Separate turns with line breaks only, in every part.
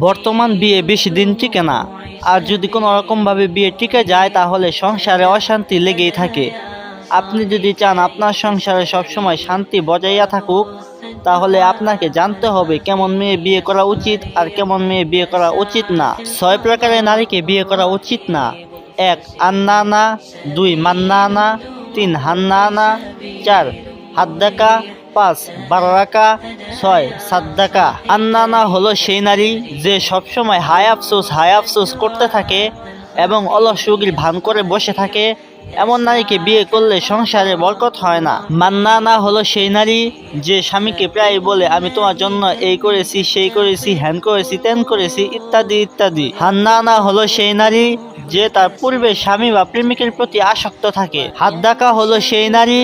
বর্তমান বিয়ে বেশি দিন টিকে না। আর যদি কোনো রকমভাবে বিয়ে টিকে যায়, তাহলে সংসারে অশান্তি লেগেই থাকে। আপনি যদি চান আপনার সংসারে সবসময় শান্তি বজাইয়া থাকুক, তাহলে আপনাকে জানতে হবে কেমন মেয়ে বিয়ে করা উচিত আর কেমন মেয়ে বিয়ে করা উচিত না। ছয় প্রকারের নারীকে বিয়ে করা উচিত না। এক, আন্নানা, দুই, মান্নানা, তিন, হান্নানা, চার হাত হাদ্দাকা পাঁচ বারাকা ছয় সাদ্দাকা আন্নানা হলো সেই নারী যে সবসময় হায় আফসোস হায় আফসোস করতে থাকে এবং অলস রোগীর ভান করে বসে থাকে। এমন নারীকে বিয়ে করলে সংসারে বরকত হয় না। মান্নানা হলো সেই নারী যে স্বামীকে প্রায় বলে, আমি তোমার জন্য এই করেছি, সেই করেছি, হ্যান করেছি, তেন করেছি, ইত্যাদি ইত্যাদি। হান্নানা হলো সেই নারী যে তার পূর্বে স্বামী বা প্রেমিকের প্রতি আসক্ত থাকে। হাত ডাকা হলো সেই নারী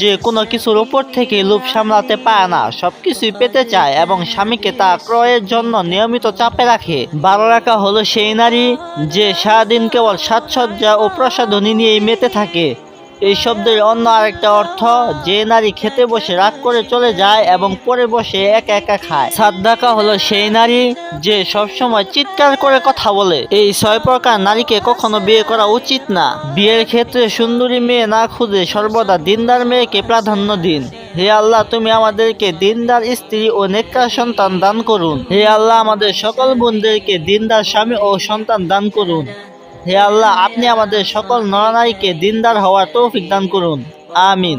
যে কোনো কিছুর উপর থেকে লোভ সামলাতে পায় না, সবকিছুই পেতে চায় এবং স্বামীকে তা ক্রয়ের জন্য নিয়মিত চাপে রাখে। বারো রাখা হলো সেই নারী যে সারাদিন কেবল সাজসজ্জা ও প্রসাধনী নিয়েই মেতে থাকে। এই শব্দের অন্য আরেকটা অর্থ, যে নারী খেতে বসে রাগ করে চলে যায় এবং পরে বসে একা একা খায়। সাদ্দাকা হলো সেই নারী যে সবসময় চিৎকার করে কথা বলে। এই ছয় প্রকার নারীকে কখনো বিয়ে করা উচিত না। বিয়ের ক্ষেত্রে সুন্দরী মেয়ে না খুঁজে সর্বদা দিনদার মেয়েকে প্রাধান্য দিন। হে আল্লাহ, তুমি আমাদেরকে দিনদার স্ত্রী ও নেককার সন্তান দান করুন। হে আল্লাহ, আমাদের সকল বোনদেরকে দিনদার স্বামী ও সন্তান দান করুন। হে আল্লাহ আপনি আমাদের সকল নরনারীকে দিনদার হওয়ার তৌফিক দান করুন। আমিন।